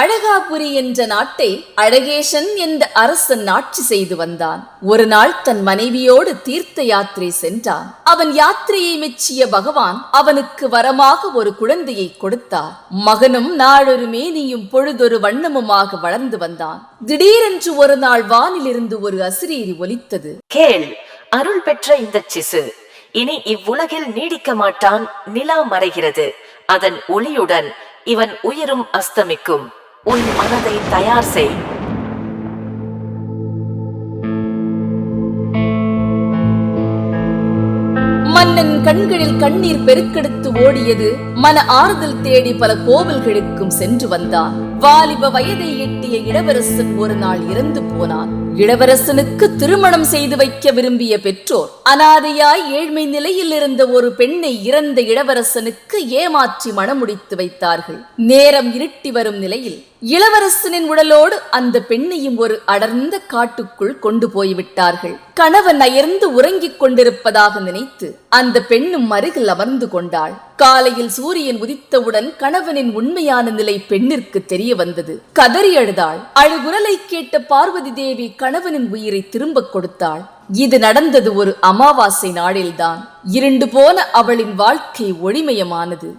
அழகாபுரி என்ற நாட்டை அழகேசன் என்ற அரசன் ஆட்சி செய்து வந்தான். ஒரு நாள் தன் மனைவியோடு தீர்த்த யாத்திரை சென்றான். அவன் யாத்திரையை மெச்சிய பகவான் அவனுக்கு வரமாக ஒரு குழந்தையை கொடுத்தார். மகனும் நாளொரு மேனியும் பொழுதொரு வண்ணமுமாக வளர்ந்து வந்தான். திடீரென்று ஒரு நாள் வானிலிருந்து ஒரு அசிரீரி ஒலித்தது. கேள் அருள் பெற்ற இந்த சிசு இனி இவ்வுலகில் நீடிக்க மாட்டான் நிலா மறைகிறது. அதன் ஒளியுடன் இவன் உயிரும் அஸ்தமிக்கும். உன் மனதை தயார் செய். மன்னன் கண்களில் கண்ணீர் பெருக்கெடுத்து ஓடியது மன ஆறுதல் தேடி பல கோவில்களுக்கும் சென்று வந்தான். வாலிப வயதை எட்டிய இளவரசன் ஒரு நாள் இறந்து போனான். இளவரசனுக்கு திருமணம் செய்து வைக்க விரும்பிய பெற்றோர் அனாதையாய் ஏழ்மை நிலையில் இருந்த ஒரு பெண்ணை இறந்த இளவரசனுக்கு ஏமாற்றி மணமுடித்து வைத்தார்கள். நேரம் இருட்டி வரும் நிலையில் இளவரசனின் உடலோடு அந்த பெண்ணையும் ஒரு அடர்ந்த காட்டுக்குள் கொண்டு போய்விட்டார்கள். கணவன் அயர்ந்து உறங்கிக் கொண்டிருப்பதாக நினைத்து அந்த பெண்ணும் அருகில் அமர்ந்து கொண்டாள். காலையில் சூரியன் உதித்தவுடன் கணவனின் உண்மையான நிலை பெண்ணிற்கு தெரிய வந்தது. கதறி அழுதாள். அழுகுரலை கேட்ட பார்வதி தேவி கணவனின் உயிரை திரும்பக் கொடுத்தாள். இது நடந்தது ஒரு அமாவாசை நாளில்தான். இருண்டு போன அவளின் வாழ்க்கை ஒளிமயமானது.